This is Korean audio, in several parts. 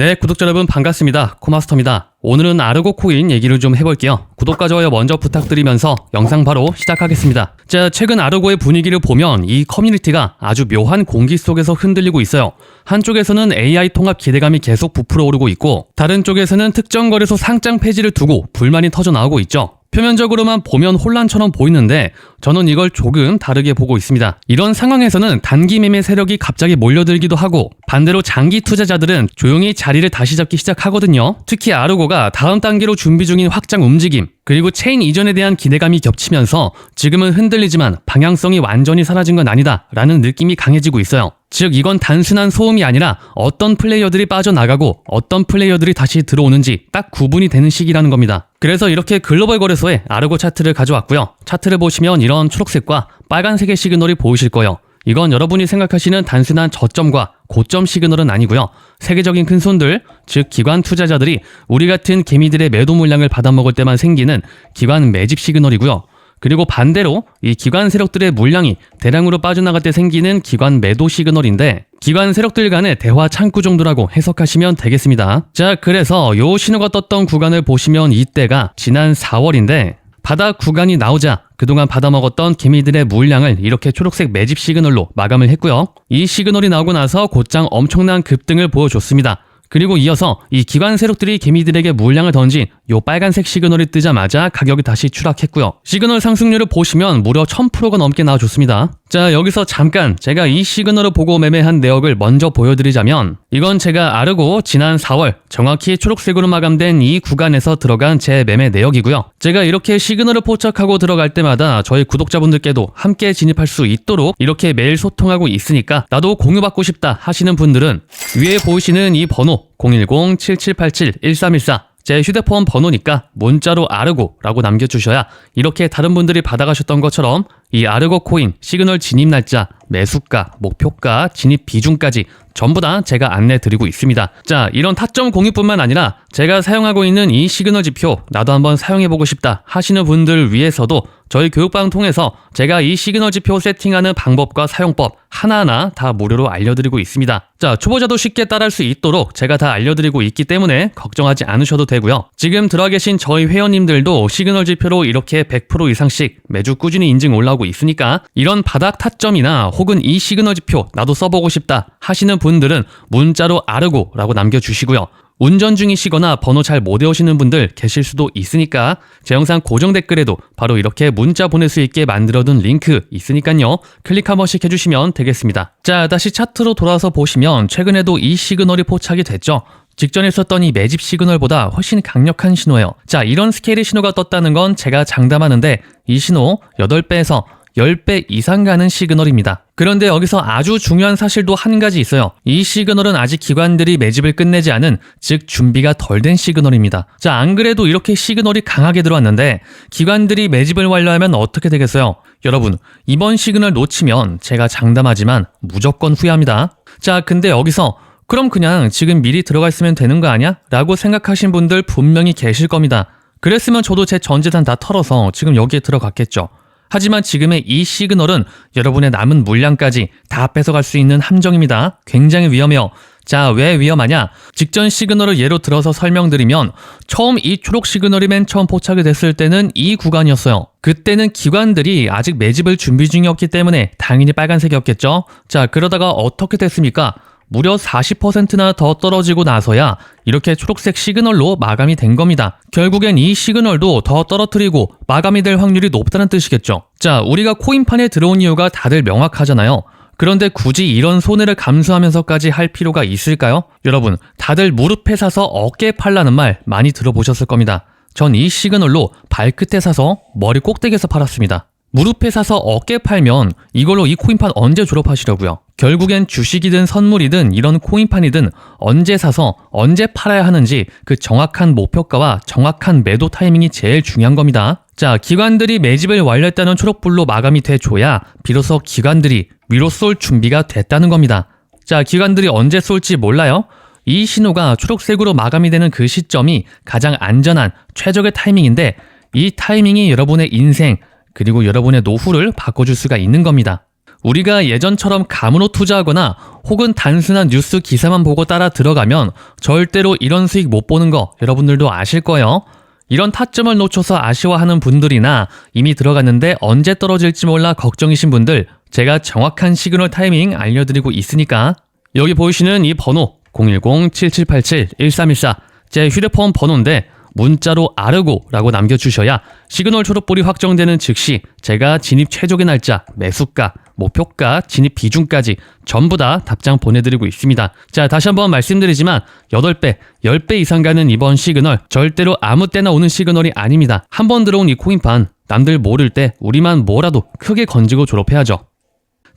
네, 구독자 여러분 반갑습니다. 코마스터입니다. 오늘은 아르고 코인 얘기를 좀 해볼게요. 구독과 좋아요 먼저 부탁드리면서 영상 바로 시작하겠습니다. 자, 최근 아르고의 분위기를 보면 이 커뮤니티가 아주 묘한 공기 속에서 흔들리고 있어요. 한쪽에서는 AI 통합 기대감이 계속 부풀어 오르고 있고, 다른 쪽에서는 특정 거래소 상장 폐지를 두고 불만이 터져 나오고 있죠. 표면적으로만 보면 혼란처럼 보이는데 저는 이걸 조금 다르게 보고 있습니다. 이런 상황에서는 단기 매매 세력이 갑자기 몰려들기도 하고 반대로 장기 투자자들은 조용히 자리를 다시 잡기 시작하거든요. 특히 아르고가 다음 단계로 준비 중인 확장 움직임 그리고 체인 이전에 대한 기대감이 겹치면서 지금은 흔들리지만 방향성이 완전히 사라진 건 아니다 라는 느낌이 강해지고 있어요. 즉 이건 단순한 소음이 아니라 어떤 플레이어들이 빠져나가고 어떤 플레이어들이 다시 들어오는지 딱 구분이 되는 시기라는 겁니다. 그래서 이렇게 글로벌 거래소에 아르고 차트를 가져왔고요. 차트를 보시면 이런 초록색과 빨간색의 시그널이 보이실 거예요. 이건 여러분이 생각하시는 단순한 저점과 고점 시그널은 아니고요. 세계적인 큰 손들, 즉 기관 투자자들이 우리 같은 개미들의 매도 물량을 받아먹을 때만 생기는 기관 매집 시그널이고요. 그리고 반대로 이 기관 세력들의 물량이 대량으로 빠져나갈 때 생기는 기관 매도 시그널인데 기관 세력들 간의 대화 창구 정도라고 해석하시면 되겠습니다. 자, 그래서 요 신호가 떴던 구간을 보시면 이때가 지난 4월인데 바닥 구간이 나오자 그동안 받아먹었던 개미들의 물량을 이렇게 초록색 매집 시그널로 마감을 했고요. 이 시그널이 나오고 나서 곧장 엄청난 급등을 보여줬습니다. 그리고 이어서 이 기관 세력들이 개미들에게 물량을 던진 요 빨간색 시그널이 뜨자마자 가격이 다시 추락했고요. 시그널 상승률을 보시면 무려 1000%가 넘게 나와줬습니다. 자 여기서 잠깐 제가 이 시그널을 보고 매매한 내역을 먼저 보여드리자면 이건 제가 아르고 지난 4월 정확히 초록색으로 마감된 이 구간에서 들어간 제 매매 내역이고요. 제가 이렇게 시그널을 포착하고 들어갈 때마다 저희 구독자분들께도 함께 진입할 수 있도록 이렇게 매일 소통하고 있으니까 나도 공유받고 싶다 하시는 분들은 위에 보이시는 이 번호 010-7787-1314 제 휴대폰 번호니까 문자로 아르고 라고 남겨주셔야 이렇게 다른 분들이 받아가셨던 것처럼 이 아르고 코인 시그널 진입 날짜, 매수가, 목표가, 진입 비중까지 전부 다 제가 안내 드리고 있습니다. 자, 이런 타점 공유뿐만 아니라 제가 사용하고 있는 이 시그널 지표 나도 한번 사용해 보고 싶다 하시는 분들 위해서도 저희 교육방 통해서 제가 이 시그널 지표 세팅하는 방법과 사용법 하나하나 다 무료로 알려드리고 있습니다. 자, 초보자도 쉽게 따라할 수 있도록 제가 다 알려드리고 있기 때문에 걱정하지 않으셔도 되고요. 지금 들어와 계신 저희 회원님들도 시그널 지표로 이렇게 100% 이상씩 매주 꾸준히 인증 올라오고 있으니까 이런 바닥 타점이나 혹은 이 시그널 지표 나도 써보고 싶다 하시는 분들은 문자로 아르고 라고 남겨주시고요. 운전 중이시거나 번호 잘 못 외우시는 분들 계실 수도 있으니까 제 영상 고정 댓글에도 바로 이렇게 문자 보낼 수 있게 만들어둔 링크 있으니까요. 클릭 한 번씩 해주시면 되겠습니다. 자, 다시 차트로 돌아서 보시면 최근에도 이 시그널이 포착이 됐죠. 직전에 이 매집 시그널보다 훨씬 강력한 신호예요. 자, 이런 스케일의 신호가 떴다는 건 제가 장담하는데 이 신호 8배에서 10배 이상 가는 시그널입니다. 그런데 여기서 아주 중요한 사실도 한 가지 있어요. 이 시그널은 아직 기관들이 매집을 끝내지 않은, 즉, 준비가 덜 된 시그널입니다. 자, 안 그래도 이렇게 시그널이 강하게 들어왔는데, 기관들이 매집을 완료하면 어떻게 되겠어요? 여러분, 이번 시그널 놓치면 제가 장담하지만 무조건 후회합니다. 자, 근데 여기서 그럼 그냥 지금 미리 들어가 있으면 되는 거 아니야? 라고 생각하신 분들 분명히 계실 겁니다. 그랬으면 저도 제 전 재산 다 털어서 지금 여기에 들어갔겠죠. 하지만 지금의 이 시그널은 여러분의 남은 물량까지 다 뺏어갈 수 있는 함정입니다. 굉장히 위험해요. 자, 왜 위험하냐? 직전 시그널을 예로 들어서 설명드리면 처음 이 초록 시그널이 맨 처음 포착이 됐을 때는 이 구간이었어요. 그때는 기관들이 아직 매집을 준비 중이었기 때문에 당연히 빨간색이었겠죠? 자, 그러다가 어떻게 됐습니까? 무려 40%나 더 떨어지고 나서야 이렇게 초록색 시그널로 마감이 된 겁니다. 결국엔 이 시그널도 더 떨어뜨리고 마감이 될 확률이 높다는 뜻이겠죠. 자, 우리가 코인판에 들어온 이유가 다들 명확하잖아요. 그런데 굳이 이런 손해를 감수하면서까지 할 필요가 있을까요? 여러분, 다들 무릎에 사서 어깨에 팔라는 말 많이 들어보셨을 겁니다. 전 이 시그널로 발끝에 사서 머리 꼭대기에서 팔았습니다. 무릎에 사서 어깨 팔면 이걸로 이 코인판 언제 졸업하시려고요? 결국엔 주식이든 선물이든 이런 코인판이든 언제 사서 언제 팔아야 하는지 그 정확한 목표가와 정확한 매도 타이밍이 제일 중요한 겁니다. 자, 기관들이 매집을 완료했다는 초록불로 마감이 돼줘야 비로소 기관들이 위로 쏠 준비가 됐다는 겁니다. 자, 기관들이 언제 쏠지 몰라요? 이 신호가 초록색으로 마감이 되는 그 시점이 가장 안전한 최적의 타이밍인데 이 타이밍이 여러분의 인생 그리고 여러분의 노후를 바꿔줄 수가 있는 겁니다. 우리가 예전처럼 감으로 투자하거나 혹은 단순한 뉴스 기사만 보고 따라 들어가면 절대로 이런 수익 못 보는 거 여러분들도 아실 거예요. 이런 타점을 놓쳐서 아쉬워하는 분들이나 이미 들어갔는데 언제 떨어질지 몰라 걱정이신 분들 제가 정확한 시그널 타이밍 알려드리고 있으니까 여기 보이시는 이 번호 010-7787-1314 제 휴대폰 번호인데 문자로 아르고 라고 남겨주셔야 시그널 초록불이 확정되는 즉시 제가 진입 최적의 날짜, 매수가, 목표가, 진입 비중까지 전부 다 답장 보내드리고 있습니다. 자, 다시 한번 말씀드리지만 8배, 10배 이상 가는 이번 시그널 절대로 아무 때나 오는 시그널이 아닙니다. 한 번 들어온 이 코인판 남들 모를 때 우리만 뭐라도 크게 건지고 졸업해야죠.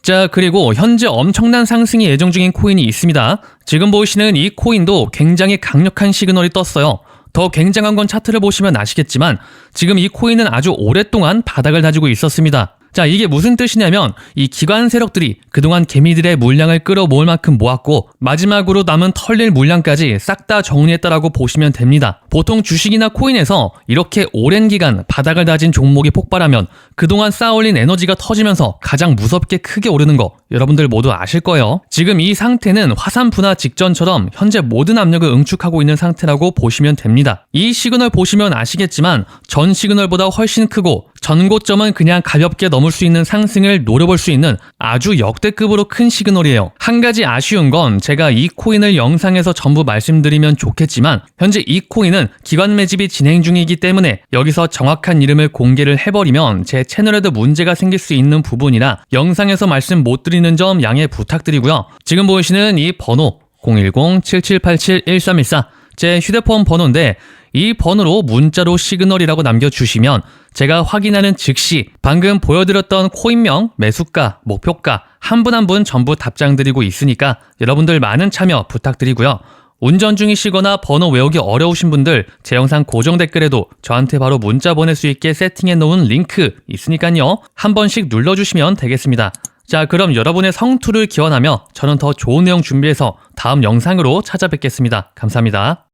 자, 그리고 현재 엄청난 상승이 예정 중인 코인이 있습니다. 지금 보이시는 이 코인도 굉장히 강력한 시그널이 떴어요. 더 굉장한 건 차트를 보시면 아시겠지만 지금 이 코인은 아주 오랫동안 바닥을 다지고 있었습니다. 자, 이게 무슨 뜻이냐면 이 기관 세력들이 그동안 개미들의 물량을 끌어모을 만큼 모았고 마지막으로 남은 털릴 물량까지 싹 다 정리했다라고 보시면 됩니다. 보통 주식이나 코인에서 이렇게 오랜 기간 바닥을 다진 종목이 폭발하면 그동안 쌓아올린 에너지가 터지면서 가장 무섭게 크게 오르는 거 여러분들 모두 아실 거예요. 지금 이 상태는 화산 분화 직전처럼 현재 모든 압력을 응축하고 있는 상태라고 보시면 됩니다. 이 시그널 보시면 아시겠지만 전 시그널보다 훨씬 크고 전고점은 그냥 가볍게 넘을 수 있는 상승을 노려볼 수 있는 아주 역대급으로 큰 시그널이에요. 한 가지 아쉬운 건 제가 이 코인을 영상에서 전부 말씀드리면 좋겠지만 현재 이 코인은 기관 매집이 진행 중이기 때문에 여기서 정확한 이름을 공개를 해버리면 제 채널에도 문제가 생길 수 있는 부분이라 영상에서 말씀 못 드리는 점 양해 부탁드리고요. 지금 보이시는 이 번호 010-7787-1314 제 휴대폰 번호인데 이 번호로 문자로 시그널이라고 남겨주시면 제가 확인하는 즉시 방금 보여드렸던 코인명, 매수가, 목표가 한분 한 분 전부 답장 드리고 있으니까 여러분들 많은 참여 부탁드리고요. 운전 중이시거나 번호 외우기 어려우신 분들 제 영상 고정 댓글에도 저한테 바로 문자 보낼 수 있게 세팅해 놓은 링크 있으니까요. 한 번씩 눌러주시면 되겠습니다. 자, 그럼 여러분의 성투를 기원하며 저는 더 좋은 내용 준비해서 다음 영상으로 찾아뵙겠습니다. 감사합니다.